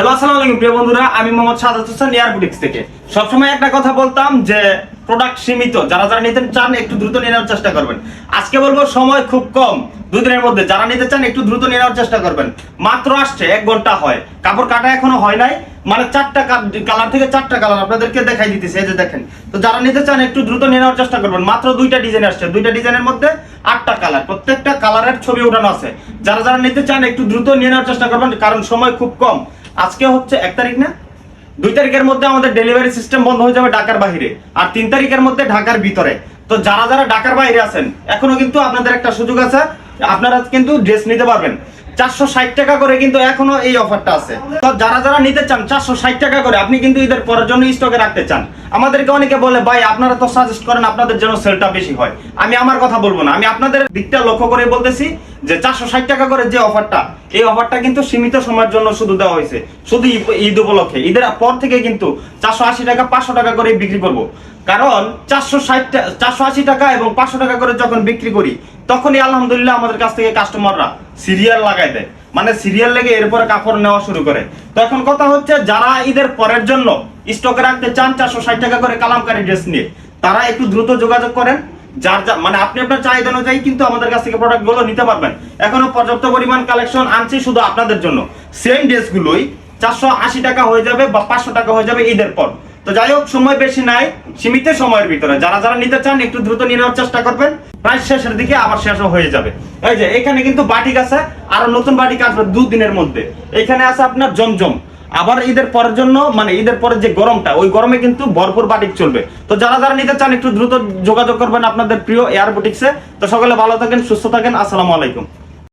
Hello, আসসালামু আলাইকুম, প্রিয় বন্ধুরা। আমি মোহাম্মদ সাদাত হোসেন এয়ার বুটিক্স থেকে। সবসময় একটা কথা বলতাম যে প্রোডাক্ট সীমিত। যারা যারা নিতে চান, একটু দ্রুত নেওয়ার চেষ্টা করবেন। আজকে বলব, সময় খুব কম। দুদিনের মধ্যে যারা নিতে চান, একটু দ্রুত নেওয়ার চেষ্টা করবেন। মাত্র আসছে, এক ঘণ্টা হয়। কাপড় কাটা এখনও হয় নাই। মানে চারটা কালার থেকে চারটা কালার আপনাদেরকে দেখাই দিতেছে, এই যে দেখেন। তো যারা নিতে চান, একটু দ্রুত নেওয়ার চেষ্টা করবেন। মাত্র দুইটা ডিজাইন আসছে। দুইটা ডিজাইনের মধ্যে আটটা কালার। প্রত্যেকটা কালারের ছবি ওঠানো আছে। যারা যারা নিতে চান, একটু দ্রুত নেওয়ার চেষ্টা করবেন, কারণ সময় খুব কম। আজকে হচ্ছে এক তারিখ না? দুই তারিখের মধ্যে আমাদের ডেলিভারি সিস্টেম বন্ধ হয়ে যাবে ঢাকার বাহিরে আর তিন তারিখের মধ্যে ঢাকার ভিতরে। তো যারা যারা ঢাকার বাইরে আছেন, এখনও কিন্তু আপনাদের একটা সুযোগ আছে, আপনারা কিন্তু ড্রেস নিতে পারবেন। চারশো ষাট টাকা করে কিন্তু এখনও এই অফারটা আছে। তো যারা যারা নিতে চান, চারশো ষাট টাকা করে আপনি কিন্তু ঈদের পরের জন্য স্টকে রাখতে চান। আমাদেরকে অনেকে বলে, ভাই, আপনারা তো সাজেস্ট করেন আপনাদের যেন সেলটা বেশি হয়। আমি আমার কথা বলব না। আমি আপনাদের দিকটা লক্ষ্য করে বলতেছি যে, চারশো ষাট টাকা করে যে অফারটা, এই অফারটা কিন্তু সীমিত সময়ের জন্য শুধু দেওয়া হয়েছে। শুধু ঈদ উপলক্ষে। ঈদের পর থেকে কিন্তু চারশো আশি টাকা, পাঁচশো টাকা করে বিক্রি করব। কারণ চারশো ষাট চারশো আশি টাকা এবং পাঁচশো টাকা করে যখন বিক্রি করি তখনই আলহামদুলিল্লাহ আমাদের কাছ থেকে কাস্টমাররা সিরিয়াল লাগাই দেয়। মানে সিরিয়াল লেগে এরপরে কাপড় নেওয়া শুরু করে। তো এখন কথা হচ্ছে, যারা ঈদের পরের জন্য স্টকে রাখতে চান, চারশো ষাট টাকা করে কালামকারী ড্রেস নিয়ে, তারা একটু দ্রুত যোগাযোগ করেন। যার যা মানে আপনি আপনার চাহিদা অনুযায়ী কিন্তু আমাদের কাছ থেকে প্রোডাক্টগুলো নিতে পারবেন। এখনও পর্যাপ্ত পরিমাণ কালেকশন আনছি শুধু আপনাদের জন্য। সেম ড্রেসগুলোই চারশো আশি টাকা হয়ে যাবে বা পাঁচশো টাকা হয়ে যাবে ঈদের পর। তো যাই হোক, সময় বেশি নাই, সীমিত সময়ের ভিতরে। যারা যারা নিতে চান, একটু দ্রুত নিয়ে নেওয়ার চেষ্টা করবেন। প্রায় শেষের দিকে আবার শেষও হয়ে যাবে। এই যে, এখানে কিন্তু বাটিক আছে, আরও নতুন বাটিক আসবে দুদিনের মধ্যে। এখানে আছে আপনার জমজম। আবার ঈদের পরের জন্য মানে ঈদের পরে যে গরমটা, ওই গরমে কিন্তু ভরপুর বাটিক চলবে। তো যারা যারা নিতে চান, একটু দ্রুত যোগাযোগ করবেন আপনাদের প্রিয় এয়ার বুটিক্সে তো সকলে ভালো থাকেন, সুস্থ থাকেন, আসসালামু আলাইকুম।